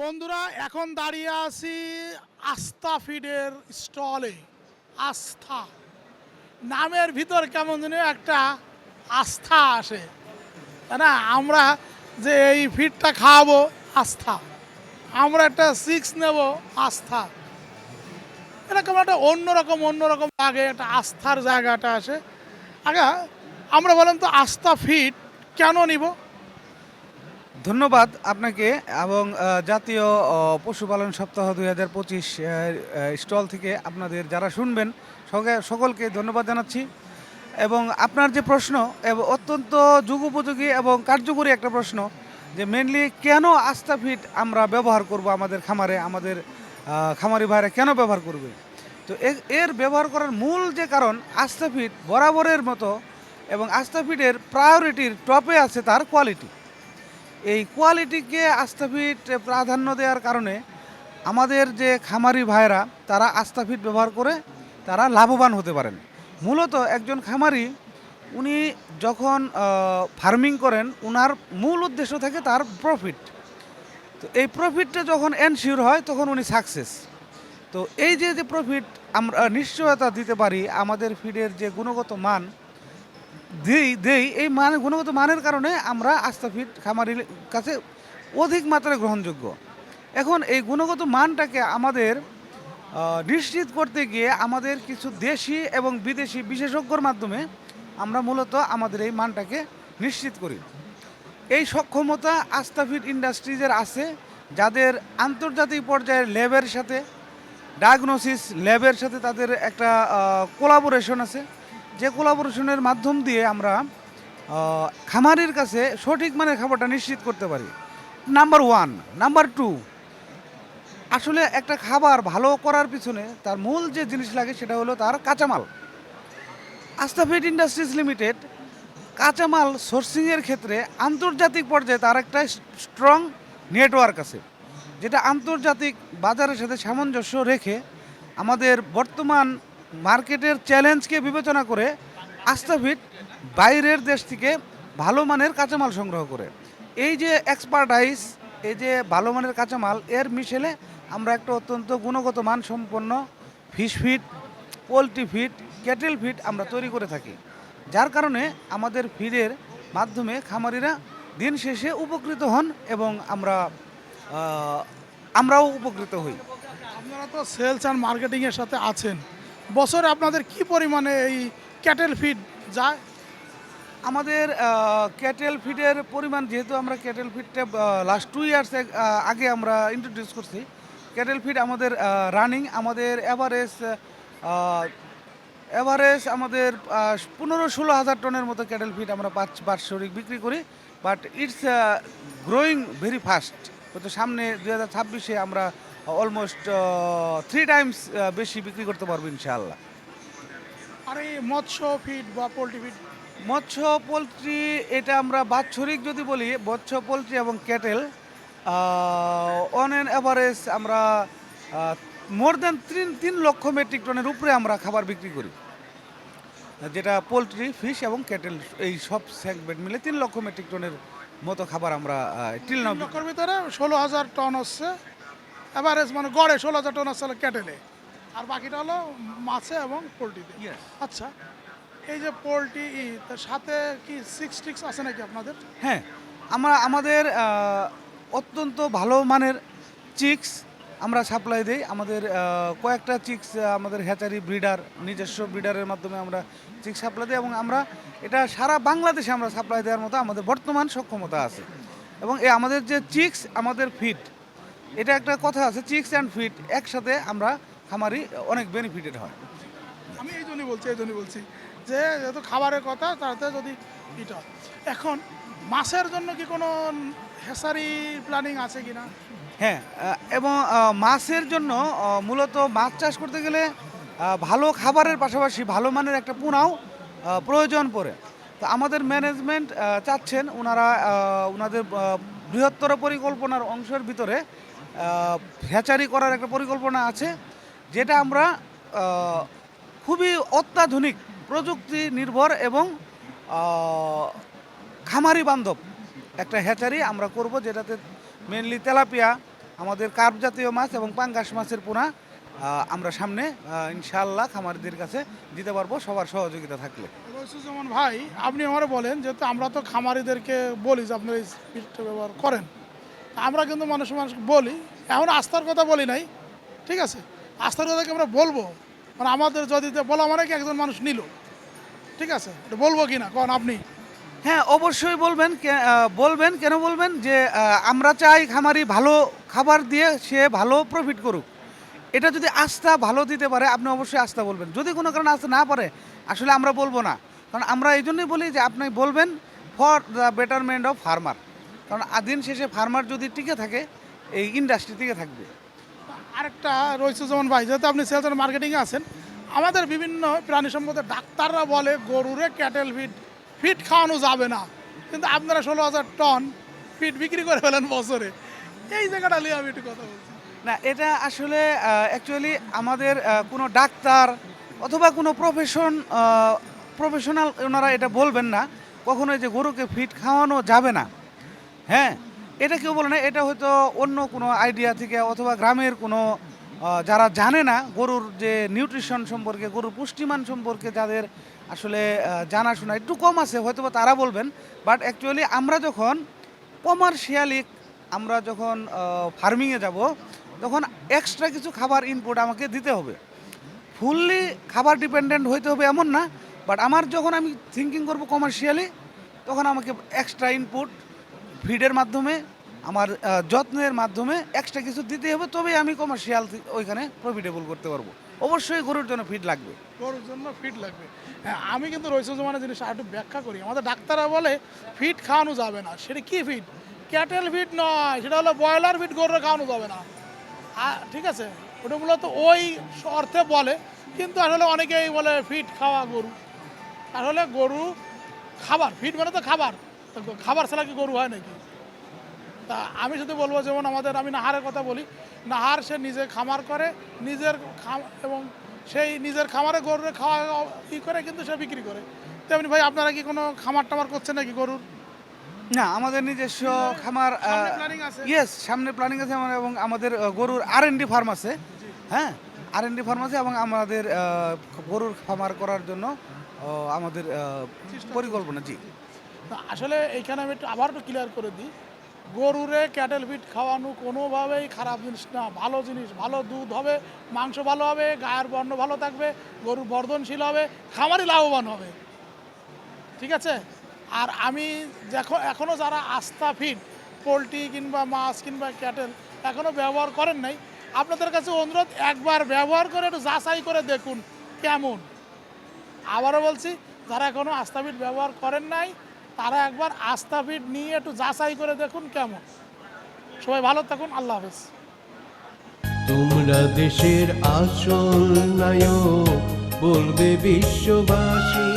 বন্ধুরা, এখন দাঁড়িয়ে আছি আস্থা ফিডের স্টলে। আস্থা। নামের ভিতর কেমন যেন একটা আস্থা আসে। তাই না? আমরা যে এই ফিডটা খাওয়াবো, আস্থা। আমরা একটা সিক্স নেব, আস্থা। এরকম একটা অন্যরকম অন্যরকম লাগে, একটা আস্থার জায়গাটা আসে। আগে আমরা বলেন তো আস্থা ফিড কেন নিব? ধন্যবাদ আপনাকে এবং জাতীয় পশুপালন সপ্তাহ দুই হাজার পঁচিশ স্টল থেকে আপনাদের যারা শুনবেন সকলকে ধন্যবাদ জানাচ্ছি। এবং আপনার যে প্রশ্ন অত্যন্ত যুগোপযোগী এবং কার্যকরী একটা প্রশ্ন, যে মেনলি কেন আস্থা ফিট আমরা ব্যবহার করব আমাদের খামারে, আমাদের খামারি ভাইরা কেন ব্যবহার করবে? তো এর ব্যবহার করার মূল যে কারণ আস্থা ফিট বরাবরের মতো এবং আস্থা ফিটের প্রায়োরিটির টপে আছে তার কোয়ালিটি এই কোয়ালিটিকে আস্থাফিট প্রাধান্য দেওয়ার কারণে আমাদের যে খামারি ভাইরা তারা আস্থাফিট ব্যবহার করে তারা লাভবান হতে পারেন। মূলত একজন খামারি, উনি যখন ফার্মিং করেন ওনার মূল উদ্দেশ্য থাকে তার প্রফিট। তো এই প্রফিটটা যখন এনশিওর হয়, তখন উনি সাকসেস। তো এই যে যে প্রফিট আমরা নিশ্চয়তা দিতে পারি, আমাদের ফিডের যে গুণগত মান দেই দেই, এই মান, গুণগত মানের কারণে আমরা আস্থাফিট খামারির কাছে অধিক মাত্রায় গ্রহণযোগ্য। এখন এই গুণগত মানটাকে আমাদের নিশ্চিত করতে গিয়ে আমাদের কিছু দেশি এবং বিদেশি বিশেষজ্ঞর মাধ্যমে আমরা মূলত আমাদের এই মানটাকে নিশ্চিত করি। এই সক্ষমতা আস্থাফিট ইন্ডাস্ট্রিজের আছে, যাদের আন্তর্জাতিক পর্যায়ের ল্যাবের সাথে, ডায়াগনোসিস ল্যাবের সাথে তাদের একটা কোলাবোরেশন আছে। যে কোলাবোরেশনের মাধ্যম দিয়ে আমরা খামারের কাছে সঠিক মানের খাবারটা নিশ্চিত করতে পারি। নাম্বার ওয়ান নাম্বার টু আসলে একটা খাবার ভালো করার পিছনে তার মূল যে জিনিস লাগে সেটা হলো তার কাঁচামাল। আস্তাফিট ইন্ডাস্ট্রিজ লিমিটেড কাঁচামাল সোর্সিংয়ের ক্ষেত্রে আন্তর্জাতিক পর্যায়ে তার একটা স্ট্রং নেটওয়ার্ক আছে, যেটা আন্তর্জাতিক বাজারের সাথে সামঞ্জস্য রেখে আমাদের বর্তমান মার্কেটের চ্যালেঞ্জকে বিবেচনা করে আস্তাফিট বাইরের দেশ থেকে ভালো মানের কাঁচামাল সংগ্রহ করে। এই যে এক্সপার্টাইজ এই যে ভালো মানের কাঁচামাল, এর মিশেলে আমরা একটা অত্যন্ত গুণগত মান সম্পন্ন fish feed poultry feed cattle feed আমরা তৈরি করে থাকি। যার কারণে আমাদের ফিডের মাধ্যমে খামারিরা দিন শেষে উপকৃত হন এবং আমরা আমরাও উপকৃত হই। আপনারা তো সেলস অ্যান্ড মার্কেটিংয়ের সাথে আছেন। বছরে আপনাদের কি পরিমাণে এই ক্যাটেল ফিড যায়? আমাদের ক্যাটেল ফিডের পরিমাণ যেহেতু আমরা ক্যাটেল ফিডটা লাস্ট টু ইয়ার্স আগে আমরা ইন্ট্রোডিউস করছি। ক্যাটেল ফিড আমাদের রানিং আমাদের অ্যাভারেজ অ্যাভারেজ আমাদের পনেরো ষোলো হাজার টনের মতো ক্যাটেল ফিড আমরা পাঁচ, বাৎসরিক বিক্রি করি। But it's growing very fast হয়তো সামনে দু হাজার ছাব্বিশে আমরা অলমোস্ট থ্রি টাইমস বেশি বিক্রি করতে পারব ইনশাআল্লাহ। আর এই মৎস্য ফিড বা পোলট্রি ফিড মৎস্য পোলট্রি এটা আমরা বাৎসরিক যদি বলি মৎস্য পোলট্রি এবং ক্যাটেল অন অ্যান অ্যাভারেজ আমরা মোর দ্যান তিন তিন লক্ষ মেট্রিক টনের উপরে আমরা খাবার বিক্রি করি। যেটা পোলট্রি ফিশ এবং ক্যাটেল এই সব সেগমেন্ট মিলে তিন লক্ষ মেট্রিক টনের মতো খাবার আমরা টিল নাও ভিতরে ষোলো হাজার টন হচ্ছে। এভারেজ মানে গড়ে ষোলো হাজার টন হলো ক্যাটেলে আর বাকিটা হলো মাছে এবং পোলট্রিতে. আচ্ছা এই যে পোলট্রি তার সাথে কি সিক্স টিক্স আছে নাকি আপনাদের? হ্যাঁ আমরা আমাদের অত্যন্ত ভালো মানের চিক্স আমরা সাপ্লাই দিই। আমাদের কয়েকটা চিক্স আমাদের হ্যাচারি ব্রিডার নিজস্ব ব্রিডারের মাধ্যমে আমরা চিক্স সাপ্লাই দিই এবং আমরা এটা সারা বাংলাদেশে আমরা সাপ্লাই দেওয়ার মতো আমাদের বর্তমান সক্ষমতা আছে। এবং এই আমাদের যে চিক্স আমাদের ফিট এটা একটা কথা আছে চিক্স অ্যান্ড ফিট একসাথে আমরা খামারি অনেক বেনিফিটেড হয়। আমি এই জন্যই বলছি এই জন্যই বলছি যে যেহেতু খাবারের কথা তাতে যদি এটা হয়। এখন মাছের জন্য কি কোনো হেসারি প্ল্যানিং আছে কি না হ্যাঁ এবং মাছের জন্য মূলত মাছ চাষ করতে গেলে ভালো খাবারের পাশাপাশি ভালো মানের একটা পোনাও প্রয়োজন পড়ে। তো আমাদের ম্যানেজমেন্ট চাচ্ছেন ওনারা ওনাদের বৃহত্তর পরিকল্পনার অংশের ভিতরে হ্যাচারি করার একটা পরিকল্পনা আছে যেটা আমরা খুবই অত্যাধুনিক প্রযুক্তি নির্ভর এবং খামারি বান্ধব একটা হ্যাচারি আমরা করব যেটাতে মেনলি তেলাপিয়া আমাদের কার্প জাতীয় মাছ এবং পাঙ্গাস মাছের পোনা আমরা সামনে আহ, ইনশাআল্লাহ খামারিদের কাছে দিতে পারব সবার সহযোগিতা থাকলে। যেমন, ভাই, আপনি আমার বলেন যেহেতু আমরা তো খামারিদেরকে বলি যে আপনারা এই ফিডটা ব্যবহার করেন। আমরা কিন্তু মানুষ মানুষ বলি। এখন আস্থার কথা বলি নাই, ঠিক আছে? আস্থার কথাকে আমরা বলব। মানে আমাদের যদি বলা মানে কি একজন মানুষ নিল? ঠিক আছে? এটা বলব কি না? কন আপনি। হ্যাঁ অবশ্যই বলবেন। বলবেন, কেন বলবেন? যে আমরা চাই খামারি ভালো খাবার দিয়ে সে ভালো প্রফিট করুক। এটা যদি আস্থা ভালো দিতে পারে, আপনি অবশ্যই আস্থা বলবেন। যদি কোনো কারণে আস্থা না পারে, আসলে আমরা বলব না। কারণ আমরা এই জন্যই বলি যে আপনি বলবেন for the betterment of farmer কারণ আ- দিন শেষে ফার্মার যদি টিকে থাকে এই ইন্ডাস্ট্রি টিকে থাকবে। আরেকটা রয়েছে যেমন ভাই যেহেতু আপনি সেলস অ্যান্ড মার্কেটিংয়ে আছেন আমাদের বিভিন্ন প্রাণী সম্পদে ডাক্তাররা বলে গরুরে ক্যাটেল ফিট ফিড খাওয়ানো যাবে না। কিন্তু আপনারা ষোলো হাজার টন ফিট বিক্রি করে ফেলেন বছরে। এই জায়গাটা নিয়ে আমি একটু কথা বলছি। না এটা আসলে অ্যাকচুয়ালি আমাদের কোনো ডাক্তার অথবা কোনো প্রফেশন প্রফেশনাল ওনারা এটা বলবেন না। কখনোই যে গরুকে ফিট খাওয়ানো যাবে না। হ্যাঁ এটা কেউ বলে না, এটা হয়তো অন্য কোনো আইডিয়া থেকে অথবা গ্রামের কোনো যারা জানে না গরুর যে নিউট্রিশন সম্পর্কে, গরুর পুষ্টিমান সম্পর্কে যাদের আসলে জানাশোনা একটু কম আছে হয়তো বা তারা বলবেন। বাট অ্যাকচুয়ালি আমরা যখন কমার্শিয়ালি আমরা যখন ফার্মিংয়ে যাব, তখন এক্সট্রা কিছু খাবার ইনপুট আমাকে দিতে হবে। ফুললি খাবার ডিপেন্ডেন্ট হইতে হবে এমন না বাট আমার যখন আমি থিঙ্কিং করব কমার্শিয়ালি তখন আমাকে এক্সট্রা ইনপুট ফিডের মাধ্যমে, আমার যত্নের মাধ্যমে এক্সট্রা কিছু দিতে হবে, তবেই আমি কমার্শিয়াল ওইখানে প্রফিটেবল করতে পারব। অবশ্যই গরুর জন্য ফিট লাগবে। গরুর জন্য ফিট লাগবে। হ্যাঁ আমি কিন্তু রয়েছে জমানের জিনিস আর একটু ব্যাখ্যা করি। আমাদের ডাক্তাররা বলে ফিড খাওয়ানো যাবে না। সেটা কি ফিড ক্যাটেল ফিট নয়, সেটা হলো ব্রয়লার ফিট গরুরা খাওয়ানো যাবে না। ঠিক আছে? ওটা মূলত ওই অর্থে বলে, কিন্তু আসলে অনেকেই বলে ফিট খাওয়া গরু। আসলে গরু খাবার ফিড মানে তো খাবার। তো খাবার ছাড়া কি গরু হয় নাকি? তা আমি শুধু বলব যেমন আমাদের আমি নাহারের কথা বলি। নাহার সে নিজে খামার করে নিজের খাম এবং সেই নিজের খামারে গরুরে খাওয়া ই করে কিন্তু সে বিক্রি করে। তেমনি ভাই আপনারা কি কোনো খামার টামার করছেন নাকি গরুর? না আমাদের নিজস্ব খামার? ইয়েস সামনে প্ল্যানিং আছে এবং আমাদের গরুর আর এন ডি ফার্ম আছে। হ্যাঁ? আর এন ডি ফার্ম আছে এবং আমাদের গরুর খামার করার জন্য আমাদের পরিকল্পনা, জি। আসলে এইখানে আমি একটু আবার একটু ক্লিয়ার করে দিই। গরুরে ক্যাটেল ফিট খাওয়ানো কোনোভাবেই খারাপ জিনিস না। ভালো জিনিস, ভালো দুধ হবে, মাংস ভালো হবে, গায়ের বর্ণ ভালো থাকবে, গরু বর্ধনশীল হবে, খামারই লাভবান হবে। ঠিক আছে? আর আমি যখন এখনও যারা আস্থা ফিড পোলট্রি কিংবা মাছ কিংবা ক্যাটেল এখনও ব্যবহার করেন নাই আপনাদের কাছে অনুরোধ, একবার ব্যবহার করে একটু যাচাই করে দেখুন কেমন। আবারও বলছি, যারা এখনও আস্থাপিঠ ব্যবহার করেন নাই, তারা একবার আস্থাপিঠ নিয়ে একটু যাচাই করে দেখুন কেমন। সবাই ভালো থাকুন, আল্লাহ হাফেজ। তোমরা দেশের আসল নায়ক, বলবে বিশ্ববাসী